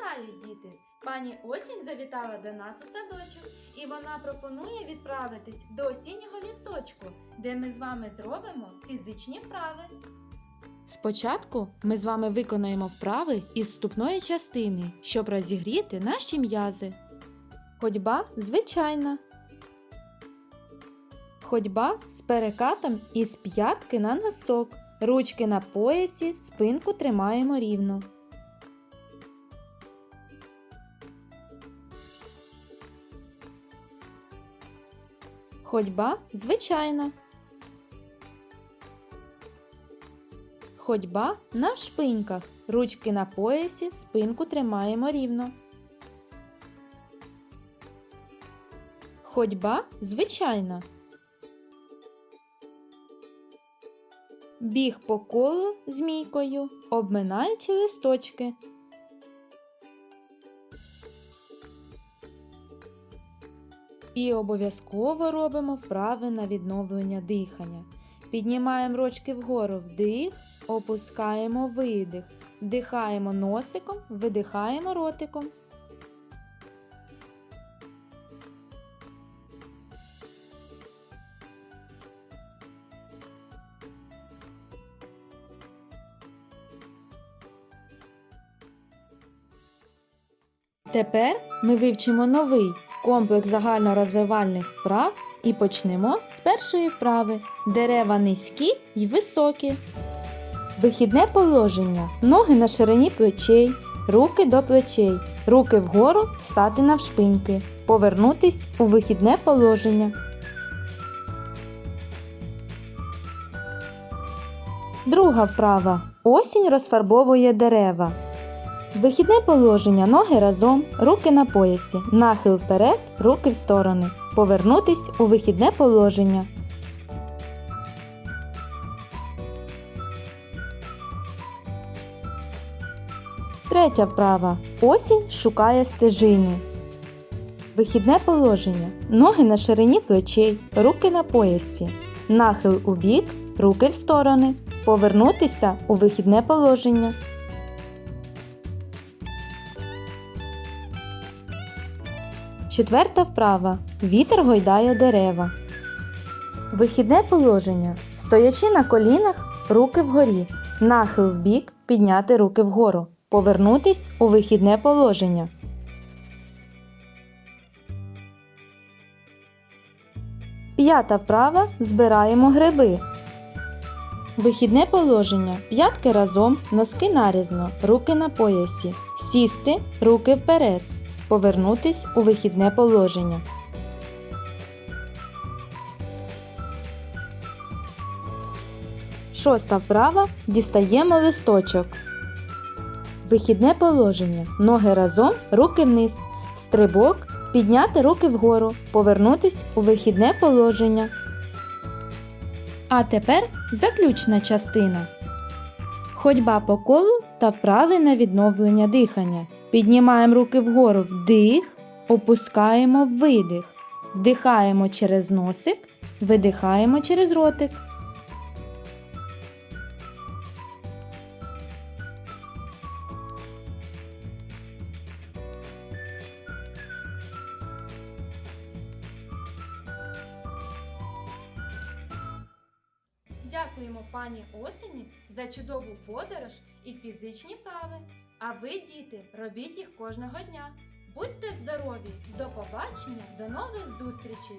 Вітаю, діти! Пані Осінь завітала до нас у садочок, і вона пропонує відправитись до осіннього лісочку, де ми з вами зробимо фізичні вправи. Спочатку ми з вами виконаємо вправи із вступної частини, щоб розігріти наші м'язи. Ходьба звичайна. Ходьба з перекатом із п'ятки на носок. Ручки на поясі, спинку тримаємо рівно. Ходьба звичайна. Ходьба на шпиньках. Ручки на поясі, спинку тримаємо рівно. Ходьба звичайна. Біг по колу змійкою, обминаючи листочки. І обов'язково робимо вправи на відновлення дихання. Піднімаємо ручки вгору вдих, опускаємо видих, вдихаємо носиком, видихаємо ротиком. Тепер ми вивчимо новий комплекс загальнорозвивальних вправ і почнемо з першої вправи. Дерева низькі й високі. Вихідне положення. Ноги на ширині плечей, руки до плечей, руки вгору стати навшпиньки. Повернутись у вихідне положення. Друга вправа. Осінь розфарбовує дерева. Вихідне положення ноги разом, руки на поясі, нахил вперед, руки в сторони. Повернутись у вихідне положення. Третя вправа. Осінь шукає стежини. Вихідне положення. Ноги на ширині плечей, руки на поясі. Нахил у бік, руки в сторони. Повернутися у вихідне положення. Четверта вправа. Вітер гойдає дерева. Вихідне положення. Стоячи на колінах, руки вгорі. Нахил вбік, підняти руки вгору. Повернутись у вихідне положення. П'ята вправа. Збираємо гриби. Вихідне положення. П'ятки разом, носки нарізно, руки на поясі. Сісти, руки вперед. Повернутись у вихідне положення. Шоста вправа. Дістаємо листочок. Вихідне положення. Ноги разом, руки вниз. Стрибок. Підняти руки вгору. Повернутись у вихідне положення. А тепер заключна частина. Ходьба по колу та вправи на відновлення дихання. Піднімаємо руки вгору вдих, опускаємо видих. Вдихаємо через носик, видихаємо через ротик. Дякуємо пані Осені за чудову подорож і фізичні вправи. А ви, діти, робіть їх кожного дня. Будьте здорові! До побачення, до нових зустрічей!